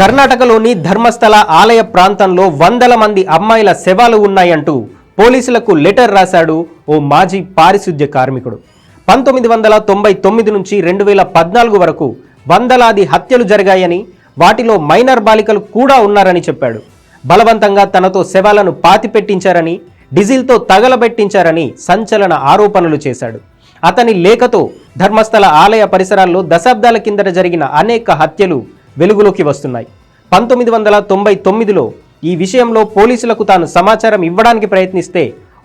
కర్ణాటకలోని ధర్మస్థల ఆలయ ప్రాంతంలో వందల మంది అమ్మాయిల శవాలు ఉన్నాయంటూ పోలీసులకు లెటర్ రాశాడు ఓ మాజీ పారిశుద్ధ్య కార్మికుడు. పంతొమ్మిది వందల తొంభై తొమ్మిది నుంచి రెండు వేల పద్నాలుగు వరకు వందలాది హత్యలు జరిగాయని వాటిలో మైనర్ బాలికలు కూడా ఉన్నారని చెప్పాడు. బలవంతంగా తనతో శవాలను పాతిపెట్టించారని డిజిల్తో తగలబెట్టించారని సంచలన ఆరోపణలు చేశాడు. అతని లేఖతో ధర్మస్థల ఆలయ పరిసరాల్లో దశాబ్దాల కిందట జరిగిన అనేక హత్యలు వెలుగులోకి వస్తున్నాయి. పంతొమ్మిది వందల తొంభై తొమ్మిదిలో ఈ విషయంలో పోలీసులకు తాను సమాచారం ఇవ్వడానికి ప్రయత్నిస్తే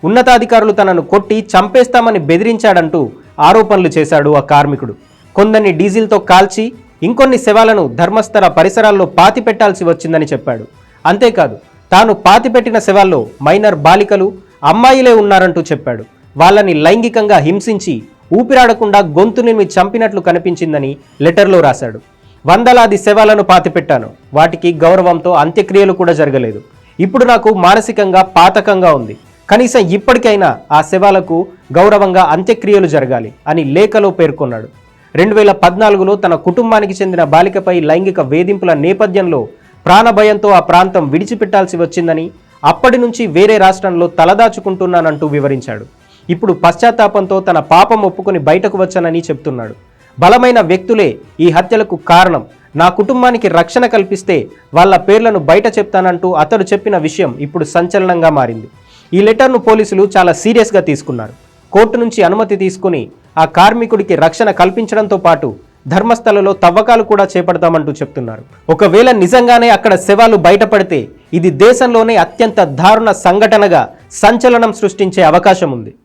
ఉన్నతాధికారులు తనను కొట్టి చంపేస్తామని బెదిరించాడంటూ ఆరోపణలు చేశాడు ఆ కార్మికుడు. కొందరిని డీజిల్తో కాల్చి ఇంకొన్ని శవాలను ధర్మస్థల పరిసరాల్లో పాతిపెట్టాల్సి వచ్చిందని చెప్పాడు. అంతేకాదు తాను పాతిపెట్టిన శవాల్లో మైనర్ బాలికలు అమ్మాయిలే ఉన్నారంటూ చెప్పాడు. వాళ్ళని లైంగికంగా హింసించి ఊపిరాడకుండా గొంతుని చంపినట్లు కనిపించిందని లెటర్లో రాశాడు. వందలాది శవాలను పాతిపెట్టాను. వాటికి గౌరవంతో అంత్యక్రియలు కూడా జరగలేదు. ఇప్పుడు నాకు మానసికంగా పాతకంగా ఉంది. కనీసం ఇప్పటికైనా ఆ శవాలకు గౌరవంగా అంత్యక్రియలు జరగాలి అని లేఖలో పేర్కొన్నాడు. రెండు వేల పద్నాలుగులో తన కుటుంబానికి చెందిన బాలికపై లైంగిక వేధింపుల నేపథ్యంలో ప్రాణభయంతో ఆ ప్రాంతం విడిచిపెట్టాల్సి వచ్చిందని అప్పటి నుంచి వేరే రాష్ట్రంలో తలదాచుకుంటున్నానంటూ వివరించాడు. ఇప్పుడు పశ్చాత్తాపంతో తన పాపం ఒప్పుకొని బయటకు వచ్చానని చెప్తున్నాడు. బలమైన వ్యక్తులే ఈ హత్యలకు కారణం. నా కుటుంబానికి రక్షణ కల్పిస్తే వాళ్ళ పేర్లను బయట చెప్తానంటూ అతడు చెప్పిన విషయం ఇప్పుడు సంచలనంగా మారింది. ఈ లెటర్ను పోలీసులు చాలా సీరియస్గా తీసుకున్నారు. కోర్టు నుంచి అనుమతి తీసుకుని ఆ కార్మికుడికి రక్షణ కల్పించడంతో పాటు ధర్మస్థలలో తవ్వకాలు కూడా చేపడతామంటూ చెప్తున్నారు. ఒకవేళ నిజంగానే అక్కడ శవాలు బయటపడితే ఇది దేశంలోనే అత్యంత దారుణ సంఘటనగా సంచలనం సృష్టించే అవకాశం ఉంది.